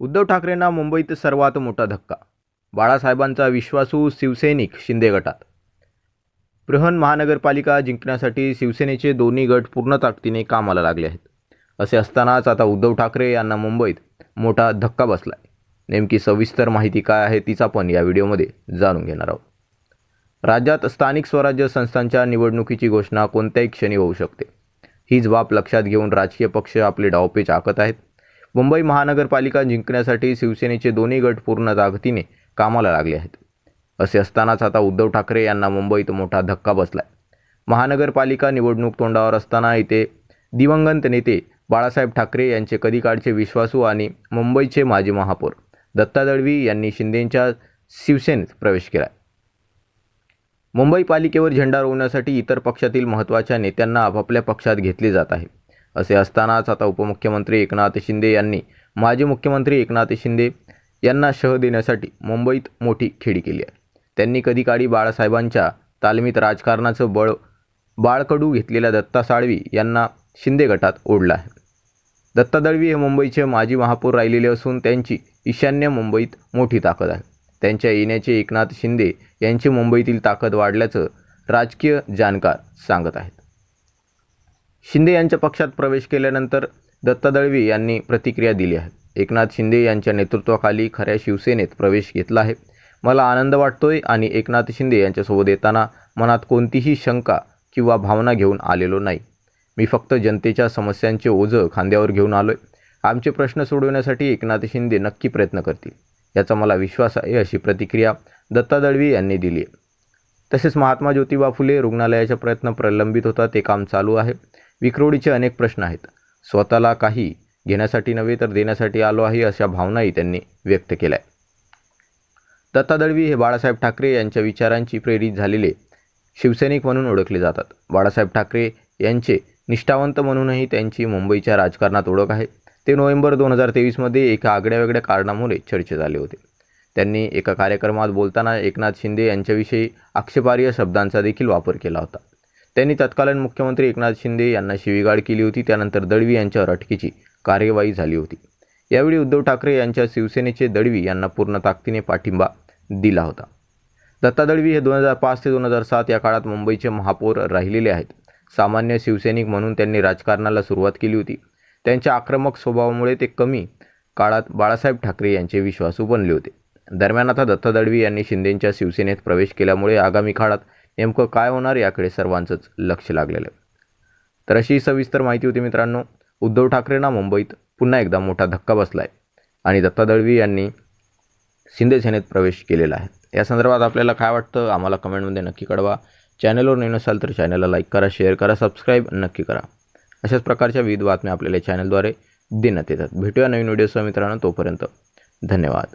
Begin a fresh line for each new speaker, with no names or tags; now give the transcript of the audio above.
उद्धव ठाकरेंना मुंबईत सर्वात मोठा धक्का बाळासाहेबांचा विश्वासू शिवसैनिक शिंदे गटात. बृहन महानगरपालिका जिंकण्यासाठी शिवसेनेचे दोन्ही गट पूर्ण ताकदीने कामाला लागले आहेत. असे असतानाच आता उद्धव ठाकरे यांना मुंबईत मोठा धक्का बसला आहे नेमकी सविस्तर माहिती काय आहे तीच आपण या व्हिडिओमध्ये जाणून घेणार आहोत. राज्यात स्थानिक स्वराज्य संस्थांच्या निवडणुकीची घोषणा कोणत्याही क्षणी होऊ शकते. हीच बाब लक्षात घेऊन राजकीय पक्ष आपले डावपेच आखत आहेत. मुंबई महानगरपालिका जिंकण्यासाठी शिवसेनेचे दोन्ही गट पूर्ण ताकदीने कामाला लागले आहेत. असे असतानाच आता उद्धव ठाकरे यांना मुंबईत मोठा धक्का बसला आहे महानगरपालिका निवडणूक तोंडावर असताना इथे दिवंगत नेते बाळासाहेब ठाकरे यांचे कधीकाळचे विश्वासू आणि मुंबईचे माजी महापौर दत्ता दळवी यांनी शिंदेंच्या शिवसेनेत प्रवेश केला मुंबई पालिकेवर झेंडा रोवण्यासाठी इतर पक्षातील महत्त्वाच्या नेत्यांना आपापल्या पक्षात घेतले जात आहे. असे असतानाच आता उपमुख्यमंत्री एकनाथ शिंदे यांनी माजी मुख्यमंत्री एकनाथ शिंदे यांना शह देण्यासाठी मुंबईत मोठी खेळी केली आहे. त्यांनी कधी काळी बाळासाहेबांच्या तालमीत राजकारणाचं बळ बाळकडू घेतलेल्या दत्ता साळवी यांना शिंदे गटात ओढलं आहे. दत्ता दळवी हे मुंबईचे माजी महापौर राहिलेले असून त्यांची ईशान्य मुंबईत मोठी ताकद आहे. त्यांच्या येण्याचे एकनाथ शिंदे यांची मुंबईतील ताकद वाढल्याचं राजकीय जाणकार सांगत आहेत. शिंदे यांच्या पक्षात प्रवेश केल्यानंतर दत्ता दळवी यांनी प्रतिक्रिया दिली आहे. एकनाथ शिंदे यांच्या नेतृत्वाखाली खऱ्या शिवसेनेत प्रवेश घेतला आहे. मला आनंद वाटतोय आणि एकनाथ शिंदे यांच्यासोबत येताना मनात कोणतीही शंका किंवा भावना घेऊन आलेलो नाही. मी फक्त जनतेच्या समस्यांचे ओझं खांद्यावर घेऊन आलो आहे आमचे प्रश्न सोडवण्यासाठी एकनाथ शिंदे नक्की प्रयत्न करतील याचा मला विश्वास आहे अशी प्रतिक्रिया दत्ता दळवी यांनी दिली आहे. तसेच महात्मा ज्योतिबा फुले रुग्णालयाचा प्रयत्न प्रलंबित होता ते काम चालू आहे. विक्रोडीचे अनेक प्रश्न आहेत. स्वतःला काही घेण्यासाठी नव्हे तर देण्यासाठी आलो आहे अशा भावनाही त्यांनी व्यक्त केल्या. दत्ता दळवी हे बाळासाहेब ठाकरे यांच्या विचारांची प्रेरित झालेले शिवसैनिक म्हणून ओळखले जातात. बाळासाहेब ठाकरे यांचे निष्ठावंत म्हणूनही त्यांची मुंबईच्या राजकारणात ओळख आहे. ते नोव्हेंबर दोन हजार तेवीसमध्ये एका आगळ्या वेगळ्या कारणामुळे चर्चेत आले होते. त्यांनी एका कार्यक्रमात बोलताना एकनाथ शिंदे यांच्याविषयी आक्षेपार्ह शब्दांचा देखील वापर केला होता. त्यांनी तत्कालीन मुख्यमंत्री एकनाथ शिंदे यांना शिवीगाळ केली होती. त्यानंतर दळवी यांच्यावर अटकेची कार्यवाही झाली होती. यावेळी उद्धव ठाकरे यांच्या शिवसेनेचे दळवी यांना पूर्ण ताकदीने पाठिंबा दिला होता. दत्ता दळवी हे दोन हजार पाच ते दोन हजार सात या काळात मुंबईचे महापौर राहिलेले आहेत. सामान्य शिवसैनिक म्हणून त्यांनी राजकारणाला सुरुवात केली होती. त्यांच्या आक्रमक स्वभावामुळे ते कमी काळात बाळासाहेब ठाकरे यांचे विश्वासू बनले होते. दरम्यान आता दत्ता दळवी यांनी शिंदेंच्या शिवसेनेत प्रवेश केल्यामुळे आगामी काळात नेमकं काय होणार याकडे सर्वांचंच लक्ष लागलेलं आहे. तर अशी सविस्तर माहिती होती मित्रांनो. उद्धव ठाकरेंना मुंबईत पुन्हा एकदा मोठा धक्का बसला आहे आणि दत्ता दळवी यांनी शिंदे सेनेत प्रवेश केलेला आहे. या संदर्भात आपल्याला काय वाटतं आम्हाला कमेंटमध्ये नक्की कळवा. चॅनलवर नवीन असाल तर चॅनलला लाईक करा शेअर करा सबस्क्राईब नक्की करा. अशाच प्रकारच्या विविध बातम्या आपल्याला चॅनलद्वारे देण्यात येतात. भेटूया नवीन व्हिडिओसह मित्रांनो तोपर्यंत धन्यवाद.